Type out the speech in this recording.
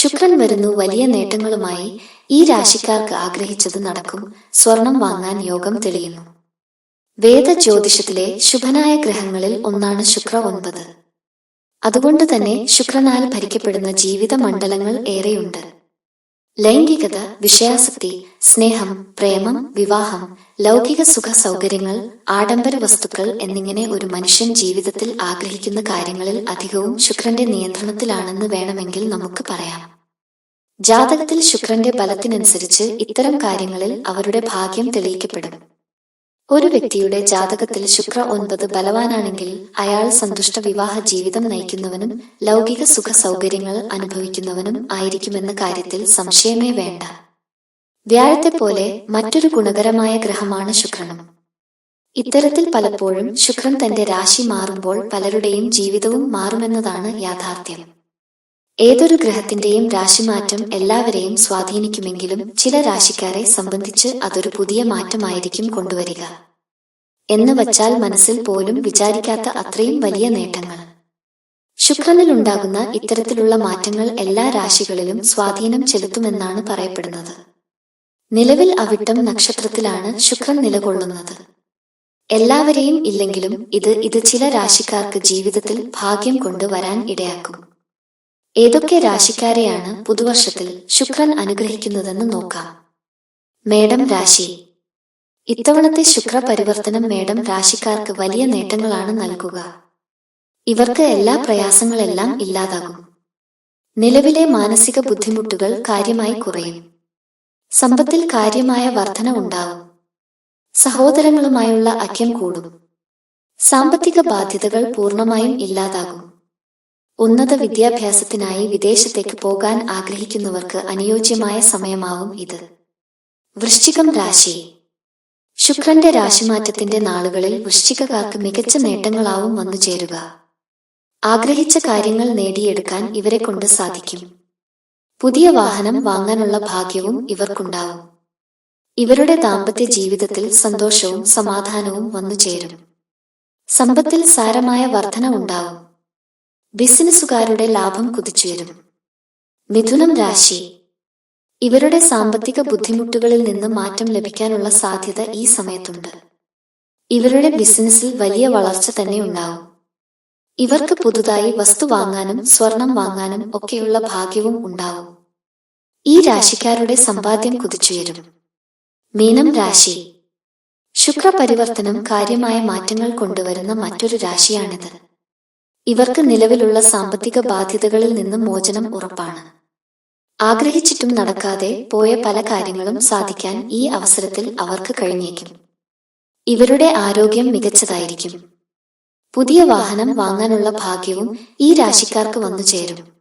ശുക്രൻ വരുന്നു വലിയ നേട്ടങ്ങളുമായി ഈ രാശിക്കാർക്ക് ആഗ്രഹിച്ചത് നടക്കും. സ്വർണം വാങ്ങാൻ യോഗം തെളിയുന്നു. വേദ ജ്യോതിഷത്തിലെ ശുഭനായ ഗ്രഹങ്ങളിൽ ഒന്നാണ് ശുക്ര ഒൻപത്. അതുകൊണ്ട് തന്നെ ശുക്രനാൽ ഭരിക്കപ്പെടുന്ന ജീവിത മണ്ഡലങ്ങൾ ഏറെയുണ്ട്. ലൈംഗികത വിഷയാസക്തി സ്നേഹം പ്രേമം വിവാഹം ലൗകിക സുഖ സൗകര്യങ്ങൾ ആഡംബര വസ്തുക്കൾ എന്നിങ്ങനെ ഒരു മനുഷ്യൻ ജീവിതത്തിൽ ആഗ്രഹിക്കുന്ന കാര്യങ്ങളിൽ അധികവും ശുക്രന്റെ നിയന്ത്രണത്തിലാണെന്ന് വേണമെങ്കിൽ നമുക്ക് പറയാം. ജാതകത്തിൽ ശുക്രന്റെ ബലത്തിനനുസരിച്ച് ഇത്തരം കാര്യങ്ങളിൽ അവരുടെ ഭാഗ്യം തെളിയിക്കപ്പെടും. ഒരു വ്യക്തിയുടെ ജാതകത്തിൽ ശുക്ര ഒൻപത് ബലവാനാണെങ്കിൽ അയാൾ സന്തുഷ്ട വിവാഹ ജീവിതം നയിക്കുന്നവനും ലൗകിക സുഖ സൗകര്യങ്ങൾ അനുഭവിക്കുന്നവനും ആയിരിക്കുമെന്ന കാര്യത്തിൽ സംശയമേ വേണ്ട. വ്യാഴത്തെ പോലെ മറ്റൊരു ഗുണകരമായ ഗ്രഹമാണ് ശുക്രനും. ഇത്തരത്തിൽ പലപ്പോഴും ശുക്രൻ തന്റെ രാശി മാറുമ്പോൾ പലരുടെയും ജീവിതവും മാറുമെന്നതാണ് യാഥാർത്ഥ്യം. ഏതൊരു ഗ്രഹത്തിന്റെയും രാശിമാറ്റം എല്ലാവരെയും സ്വാധീനിക്കുമെങ്കിലും ചില രാശിക്കാരെ സംബന്ധിച്ച് അതൊരു പുതിയ മാറ്റമായിരിക്കും കൊണ്ടുവരിക. എന്ന് വച്ചാൽ മനസ്സിൽ പോലും വിചാരിക്കാത്ത അത്രയും വലിയ നേട്ടങ്ങൾ. ശുക്രനിൽ ഉണ്ടാകുന്ന ഇത്തരത്തിലുള്ള മാറ്റങ്ങൾ എല്ലാ രാശികളിലും സ്വാധീനം ചെലുത്തുമെന്നാണ് പറയപ്പെടുന്നത്. നിലവിൽ അവിട്ടം നക്ഷത്രത്തിലാണ് ശുക്രൻ നിലകൊള്ളുന്നത്. എല്ലാവരെയും ഇല്ലെങ്കിലും ഇത് ഇത് ചില രാശിക്കാർക്ക് ജീവിതത്തിൽ ഭാഗ്യം കൊണ്ടുവരാൻ ഇടയാക്കും. ഏതൊക്കെ രാശിക്കാരെയാണ് പുതുവർഷത്തിൽ ശുക്രൻ അനുഗ്രഹിക്കുന്നതെന്ന് നോക്കാം. മേടം രാശി. ഇത്തവണത്തെ ശുക്ര പരിവർത്തനം മേടം രാശിക്കാർക്ക് വലിയ നേട്ടങ്ങളാണ് നൽകുക. ഇവർക്ക് എല്ലാ പ്രയാസങ്ങളെല്ലാം ഇല്ലാതാകും. നിലവിലെ മാനസിക ബുദ്ധിമുട്ടുകൾ കാര്യമായി കുറയും. സമ്പത്തിൽ കാര്യമായ വർധന ഉണ്ടാവും. സഹോദരങ്ങളുമായുള്ള അക്യം കൂടും. സാമ്പത്തിക ബാധ്യതകൾ പൂർണമായും ഇല്ലാതാകും. ഉന്നത വിദ്യാഭ്യാസത്തിനായി വിദേശത്തേക്ക് പോകാൻ ആഗ്രഹിക്കുന്നവർക്ക് അനുയോജ്യമായ സമയമാവും ഇത്. വൃശ്ചികം രാശി. ശുക്രന്റെ രാശിമാറ്റത്തിന്റെ നാളുകളിൽ വൃശ്ചികക്കാർക്ക് മികച്ച നേട്ടങ്ങളാവും വന്നു ചേരുക. ആഗ്രഹിച്ച കാര്യങ്ങൾ നേടിയെടുക്കാൻ ഇവരെ കൊണ്ട് സാധിക്കും. പുതിയ വാഹനം വാങ്ങാനുള്ള ഭാഗ്യവും ഇവർക്കുണ്ടാവും. ഇവരുടെ ദാമ്പത്യ ജീവിതത്തിൽ സന്തോഷവും സമാധാനവും വന്നു ചേരും. സമ്പത്തിൽ സാരമായ വർധന ഉണ്ടാവും ബിസിനസ്സുകാരുടെ ലാഭം കുതിച്ചുയരും. മിഥുനം രാശി. ഇവരുടെ സാമ്പത്തിക ബുദ്ധിമുട്ടുകളിൽ നിന്ന് മാറ്റം ലഭിക്കാനുള്ള സാധ്യത ഈ സമയത്തുണ്ട്. ഇവരുടെ ബിസിനസ്സിൽ വലിയ വളർച്ച തന്നെ ഉണ്ടാവും. ഇവർക്ക് പുതുതായി വസ്തു വാങ്ങാനും സ്വർണം വാങ്ങാനും ഒക്കെയുള്ള ഭാഗ്യവും ഉണ്ടാവും. ഈ രാശിക്കാരുടെ സമ്പാദ്യം കുതിച്ചുയരും. മീനം രാശി. ശുക്രപരിവർത്തനം കാര്യമായ മാറ്റങ്ങൾ കൊണ്ടുവരുന്ന മറ്റൊരു രാശിയാണിത്. ഇവർക്ക് നിലവിലുള്ള സാമ്പത്തിക ബാധ്യതകളിൽ നിന്ന് മോചനം ഉറപ്പാണ്. ആഗ്രഹിച്ചിട്ടും നടക്കാതെ പോയ പല കാര്യങ്ങളും സാധിക്കാൻ ഈ അവസരത്തിൽ അവർക്ക് കഴിഞ്ഞേക്കും. ഇവരുടെ ആരോഗ്യം മികച്ചതായിരിക്കും. പുതിയ വാഹനം വാങ്ങാനുള്ള ഭാഗ്യവും ഈ രാശിക്കാർക്ക് വന്നു ചേരും